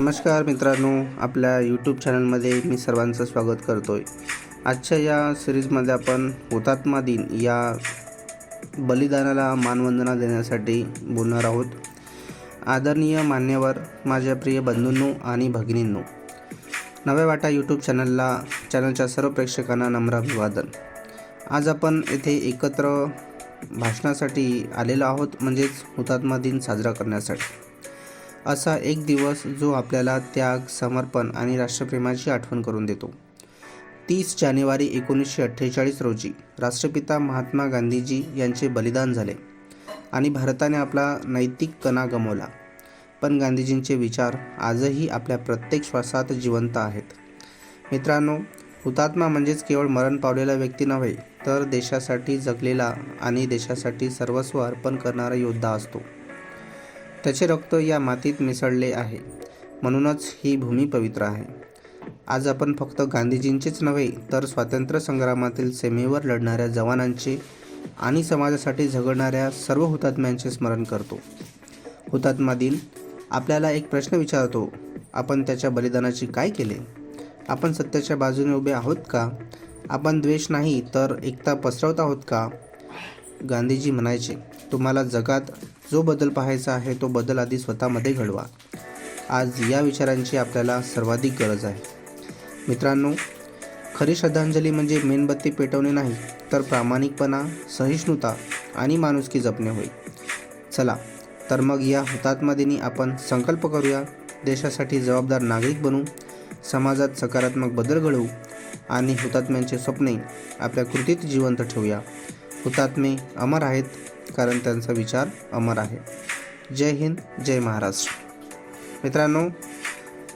नमस्कार मित्रांनो आपल्या यूट्यूब चॅनलमध्ये मी सर्वांचं स्वागत करतो आहे आजच्या या सिरीजमध्ये आपण हुतात्मा दिन या बलिदानाला मानवंदना देण्यासाठी बोलणार आहोत. आदरणीय मान्यवर माझ्या प्रिय बंधूंनो आणि भगिनींनो नव्या वाटा यूट्यूब चॅनलला चॅनलच्या सर्व प्रेक्षकांना नम्र अभिवादन. आज आपण येथे एकत्र भाषणासाठी आलेलो आहोत म्हणजेच हुतात्मा दिन साजरा करण्यासाठी. असा एक दिवस जो आपल्याला त्याग समर्पण आणि राष्ट्रप्रेमाची आठवण करून देतो. तीस जानेवारी एकोणीसशे अठ्ठेचाळीस रोजी राष्ट्रपिता महात्मा गांधीजी यांचे बलिदान झाले आणि भारताने आपला नैतिक कणा गमावला. पण गांधीजींचे विचार आजही आपल्या प्रत्येक श्वासात जिवंत आहेत. मित्रांनो हुतात्मा म्हणजेच केवळ मरण पावलेला व्यक्ती नव्हे तर देशासाठी जगलेला आणि देशासाठी सर्वस्व अर्पण करणारा योद्धा असतो. त्याचे रक्त या मातीत मिसळले आहे. म्हणूनच ही भूमी पवित्र आहे. आज आपण फक्त गांधीजींचेच नव्हे तर स्वातंत्र्य संग्रामातील सीमेवर लढणाऱ्या जवानांचे आणि समाजासाठी झगडणाऱ्या सर्व हुतात्म्यांचे स्मरण करतो. हुतात्मा दिन आपल्याला एक प्रश्न विचारतो आपण त्याच्या बलिदानाची काय केले? आपण सत्याच्या बाजूने उभे आहोत का? आपण द्वेष नाही तर एकता पसरवत आहोत का? गांधीजी म्हणायचे तुम्हाला जगात जो बदल पाहायचा आहे तो बदल आधी स्वतःमध्ये घडवा. आज या विचारांची आपल्याला सर्वाधिक गरज आहे. मित्रांनो खरी श्रद्धांजली म्हणजे मेणबत्ती पेटवणे नाही तर प्रामाणिकपणा सहिष्णुता आणि माणुसकी जपणे होय. चला तर मग या हुतात्मा दिनी आपण संकल्प करूया देशासाठी जबाबदार नागरिक बनू समाजात सकारात्मक बदल घडवू आणि हुतात्म्यांचे स्वप्ने आपल्या कृतीत जिवंत ठेवूया. हुतात्मे अमर आहेत. कारण त्यांचा विचार अमर आहे. जय हिंद जय महाराष्ट्र. मित्रांनो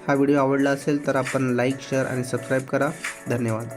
हा व्हिडिओ आवडला असेल तर आपण लाईक शेअर आणि सबस्क्राईब करा. धन्यवाद.